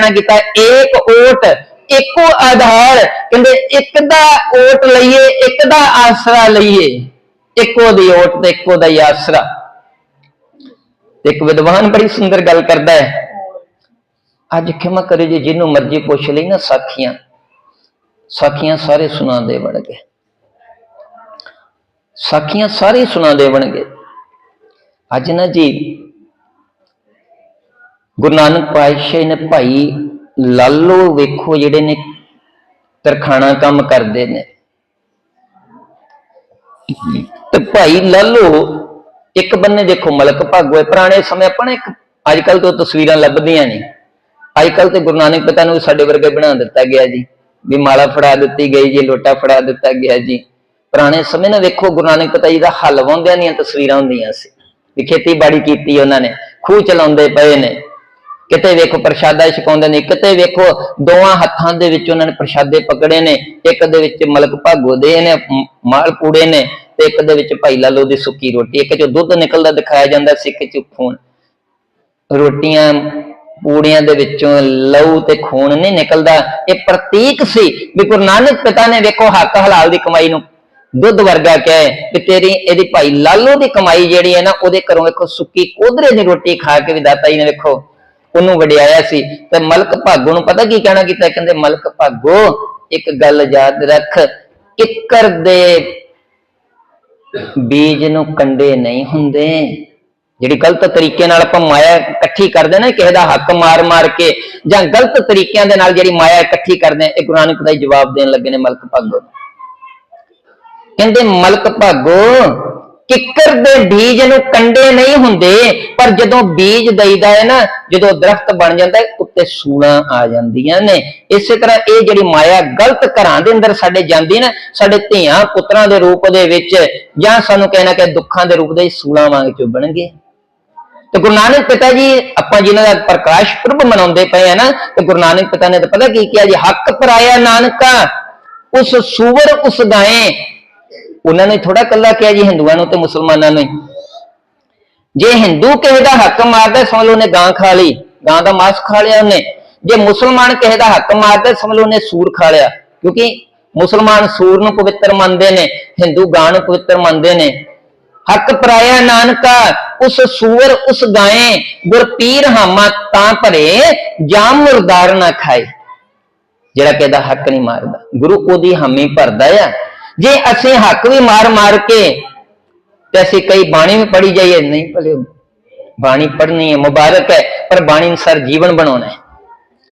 ਕਹਿਣਾ ਕੀਤਾ, ਏਕ ਓਟ, ਇੱਕੋ ਆਧਾਰ, ਕਹਿੰਦੇ ਇੱਕ ਦਾ ਓਟ ਲਈਏ, ਇੱਕ ਦਾ ਆਸਰਾ ਲਈਏ, ਇੱਕੋ ਦੀ ਓਟ ਤੇ ਇੱਕੋ ਦਾ ਹੀ ਆਸਰਾ। ਇੱਕ ਵਿਦਵਾਨ ਬੜੀ ਸੁੰਦਰ ਗੱਲ ਕਰਦਾ ਹੈ, ਅੱਜ ਖਿਮਾ ਕਰੇ ਜੀ ਜਿਹਨੂੰ ਮਰਜ਼ੀ ਪੁੱਛ ਲਈ ਨਾ ਸਾਖੀਆਂ ਸਾਖੀਆਂ ਸਾਰੇ ਸੁਣਾਉਂਦੇ ਬਣ ਗਏ ਸਾਖੀਆਂ ਸਾਰੇ ਸੁਣਾਉਂਦੇ ਬਣ ਗਏ ਅੱਜ ਨਾ ਜੀ ਗੁਰੂ ਨਾਨਕ ਪਾਤਸ਼ਾਹ ਨੇ ਭਾਈ ਲਾਲੋ ਵੇਖੋ ਜਿਹੜੇ ਨੇ ਤਰਖਾਣਾ ਕੰਮ ਕਰਦੇ ਨੇ। ਤੇ ਭਾਈ ਲਾਲੋ ਇੱਕ ਬੰਨੇ ਦੇਖੋ ਮਲਕ ਭਾਗੋ ਪੁਰਾਣੇ ਸਮੇਂ ਆਪਾਂ ਨਾ ਇੱਕ ਅੱਜ ਕੱਲ ਤੋਂ ਤਸਵੀਰਾਂ ਲੱਭਦੀਆਂ ਨੇ। ਅੱਜ ਕੱਲ ਤੇ ਗੁਰੂ ਨਾਨਕ ਪਿਤਾ ਨੂੰ ਸਾਡੇ ਵਰਗੇ ਬਣਾ ਦਿੱਤਾ ਗਿਆ ਜੀ, ਵੀ ਮਾਲਾ ਫੜਾ ਦਿੱਤੀ ਗਈ ਜੀ, ਲੋਟਾ ਫੜਾ ਦਿੱਤਾ ਗਿਆ ਜੀ। ਪੁਰਾਣੇ ਸਮੇਂ ਨਾਲ ਵੇਖੋ ਗੁਰੂ ਨਾਨਕ ਪਿਤਾ ਜੀ ਦਾ ਹੱਲ ਵਾਉਂਦਿਆਂ ਦੀਆਂ ਤਸਵੀਰਾਂ ਹੁੰਦੀਆਂ ਸੀ, ਵੀ ਖੇਤੀਬਾੜੀ ਕੀਤੀ ਉਹਨਾਂ ਨੇ, ਖੂਹ ਚਲਾਉਂਦੇ ਪਏ ਨੇ। ਕਿਤੇ ਵੇਖੋ ਪ੍ਰਸ਼ਾਦਾ ਛਕਾਉਂਦੇ ਨੇ, ਕਿਤੇ ਵੇਖੋ ਦੋਵਾਂ ਹੱਥਾਂ ਦੇ ਵਿੱਚ ਉਹਨਾਂ ਨੇ ਪ੍ਰਸ਼ਾਦੇ ਪਕੜੇ ਨੇ, ਇੱਕ ਦੇ ਵਿੱਚ ਮਲਕ ਭਾਗੋ ਦੇ ਨੇ ਮਾਲ ਪੂੜੇ ਨੇ ਤੇ ਇੱਕ ਦੇ ਵਿੱਚ ਭਾਈ ਲਾਲੋ ਦੀ ਸੁੱਕੀ ਰੋਟੀ, ਇੱਕ ਚੋਂ ਦੁੱਧ ਨਿਕਲਦਾ ਦਿਖਾਇਆ ਜਾਂਦਾ ਸਿੱਖ ਚ ਖੂਨ। ਰੋਟੀਆਂ ਪੂੜੀਆਂ ਦੇ ਵਿੱਚੋਂ ਲਹੂ ਤੇ ਖੂਨ ਨਹੀਂ ਨਿਕਲਦਾ। ਇਹ ਪ੍ਰਤੀਕ ਸੀ ਵੀ ਗੁਰੂ ਨਾਨਕ ਪਿਤਾ ਨੇ ਵੇਖੋ ਹੱਕ ਹਲਾਲ ਦੀ ਕਮਾਈ ਨੂੰ ਦੁੱਧ ਵਰਗਾ ਕਹੇ ਵੀ ਤੇਰੀ, ਇਹਦੀ ਭਾਈ ਲਾਲੋ ਦੀ ਕਮਾਈ ਜਿਹੜੀ ਹੈ ਨਾ, ਉਹਦੇ ਘਰੋਂ ਵੇਖੋ ਸੁੱਕੀ ਕੋਧਰੇ ਦੀ ਰੋਟੀ ਖਾ ਕੇ ਵੀ ਦਾਤਾ ਜੀ ਨੇ ਵੇਖੋ ਉਹਨੂੰ ਵਡਿਆਇਆ ਸੀ। ਤੇ ਮਲਕ ਭਾਗੋ ਨੂੰ ਪਤਾ ਕੀ ਕਹਿਣਾ ਕੀਤਾ? ਕਹਿੰਦੇ ਮਲਕ ਭਾਗੋ ਇੱਕ ਗੱਲ ਯਾਦ ਰੱਖ। ਕਿੱਕਰ ਦੇ ਬੀਜ ਨੂੰ ਕੰਡੇ ਨਹੀਂ ਹੁੰਦੇ। ਜਿਹੜੀ ਗਲਤ ਤਰੀਕੇ ਨਾਲ ਆਪਾਂ ਮਾਇਆ ਇਕੱਠੀ ਕਰਦੇ ਨਾ ਕਿਸੇ ਦਾ ਹੱਕ ਮਾਰ ਮਾਰ ਕੇ ਜਾਂ ਗਲਤ ਤਰੀਕਿਆਂ ਦੇ ਨਾਲ ਜਿਹੜੀ ਮਾਇਆ ਇਕੱਠੀ ਕਰਦੇ ਆ, ਇਹ ਗੁਰੂ ਨਾਨਕ ਦਾ ਜਵਾਬ ਦੇਣ ਲੱਗੇ ਨੇ ਮਲਕ ਭਾਗੋ। ਕਹਿੰਦੇ ਮਲਕ ਭਾਗੋ ਕਿੱਕਰ ਦੇ ਬੀਜ ਨੂੰ ਕੰਡੇ ਨਹੀਂ ਹੁੰਦੇ, ਪਰ ਜਦੋਂ ਬੀਜ ਦਈਦਾ ਹੈ ਨਾ, ਜਦੋਂ ਦਰਖਤ ਬਣ ਜਾਂਦਾ ਉੱਤੇ ਸੂਲਾਂ ਆ ਜਾਂਦੀਆਂ ਨੇ। ਇਸੇ ਤਰ੍ਹਾਂ ਇਹ ਜਿਹੜੀ ਮਾਇਆ ਗਲਤ ਘਰਾਂ ਦੇ ਅੰਦਰ ਸਾਡੇ ਜਾਂਦੀ ਨਾ, ਸਾਡੇ ਧੀਆਂ ਪੁੱਤਰਾਂ ਦੇ ਰੂਪ ਦੇ ਵਿੱਚ, ਜਾਂ ਸਾਨੂੰ ਕਹਿਣਾ ਕਿ ਦੁੱਖਾਂ ਦੇ ਰੂਪ ਦੇ ਵਿੱਚ ਸੂਲਾਂ ਵਾਂਗ ਚੁੱਭਣਗੇ। ਤੇ ਗੁਰੂ ਨਾਨਕ ਪਿਤਾ ਜੀ, ਆਪਾਂ ਜਿਨ੍ਹਾਂ ਦਾ ਪ੍ਰਕਾਸ਼ ਪੁਰਬ ਮਨਾਉਂਦੇ ਪਏ ਆ ਨਾ, ਤੇ ਗੁਰੂ ਨਾਨਕ ਪਿਤਾ ਨੇ ਤਾਂ ਪਤਾ ਕੀ ਕਿਹਾ ਜੀ, ਹੱਕ ਪਰਾਇਆ ਨਾਨਕਾ, ਉਸ ਸੂਵਰ ਉਸ ਗਾਏ ਉਹਨਾਂ ਨੇ ਥੋੜਾ ਕੱਲਾ ਕਿਹਾ ਜੀ, ਹਿੰਦੂਆਂ ਨੂੰ ਤੇ ਮੁਸਲਮਾਨਾਂ ਨੂੰ ਹੀ। ਜੇ ਹਿੰਦੂ ਕਿਸੇ ਦਾ ਹੱਕ ਮਾਰਦਾ, ਸਮਝ ਲਓ ਉਹਨੇ ਗਾਂ ਖਾ ਲਈ, ਗਾਂ ਦਾ ਮਾਸ ਖਾ ਲਿਆ ਉਹਨੇ। ਜੇ ਮੁਸਲਮਾਨ ਕਿਸੇ ਦਾ ਹੱਕ ਮਾਰਦਾ, ਸਮਝ ਲਓ ਉਹਨੇ ਸੂਰ ਖਾ ਲਿਆ। ਕਿਉਂਕਿ ਮੁਸਲਮਾਨ ਸੂਰ ਨੂੰ ਪਵਿੱਤਰ ਮੰਨਦੇ ਨੇ, ਹਿੰਦੂ ਗਾਂ ਨੂੰ ਪਵਿੱਤਰ ਮੰਨਦੇ ਨੇ। ਹੱਕ ਪਰਾਇਆ ਨਾਨਕਾ, ਉਸ ਸੂਰ, ਉਸ ਗਾਏ, ਗੁਰ ਪੀਰ ਹਾਮਾ ਤਾਂ ਭਰੇ ਜਾਮ ਮੁਰਦਾਰ ਨਾ ਖਾਏ। ਜਿਹੜਾ ਕਿਹਦਾ ਹੱਕ ਨਹੀਂ ਮਾਰਦਾ, ਗੁਰੂ ਉਹਦੀ ਹਾਮੀ ਭਰਦਾ ਆ। ਜੇ ਅਸੀਂ ਹੱਕ ਵੀ ਮਾਰ ਮਾਰ ਕੇ ਤੇ ਅਸੀਂ ਕਈ ਬਾਣੀ ਵੀ ਪੜੀ ਜਾਈਏ, ਨਹੀਂ ਭਲੇ ਬਾਣੀ ਪੜ੍ਹਨੀ ਹੈ, ਮੁਬਾਰਕ ਹੈ, ਪਰ ਬਾਣੀ ਅਨੁਸਾਰ ਜੀਵਨ ਬਣਾਉਣਾ ਹੈ।